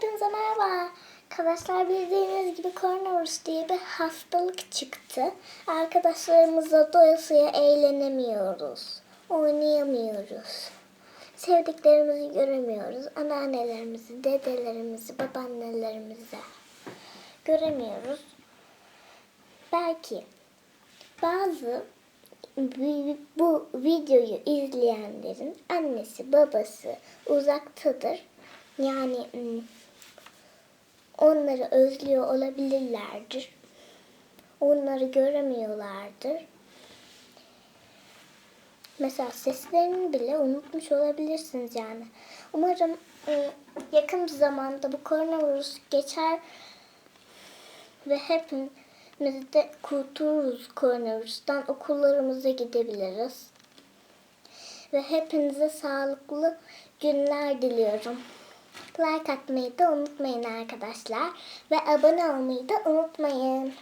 Hepinize merhaba. Arkadaşlar bildiğiniz gibi koronavirüs diye bir hastalık çıktı. Arkadaşlarımızla doyasıya eğlenemiyoruz. Oynayamıyoruz. Sevdiklerimizi göremiyoruz. Anneannelerimizi, dedelerimizi, babaannelerimizi göremiyoruz. Belki bazı bu- videoyu izleyenlerin annesi babası uzaktadır. Yani onları özlüyor olabilirlerdir. Onları göremiyorlardır. Mesela seslerini bile unutmuş olabilirsiniz yani. Umarım ım, yakın bir zamanda bu koronavirüs geçer ve hepimiz de kurtuluruz koronavirüsten. Okullarımıza gidebiliriz. Ve hepinize sağlıklı günler diliyorum. Like atmayı da unutmayın arkadaşlar. Ve abone olmayı da unutmayın.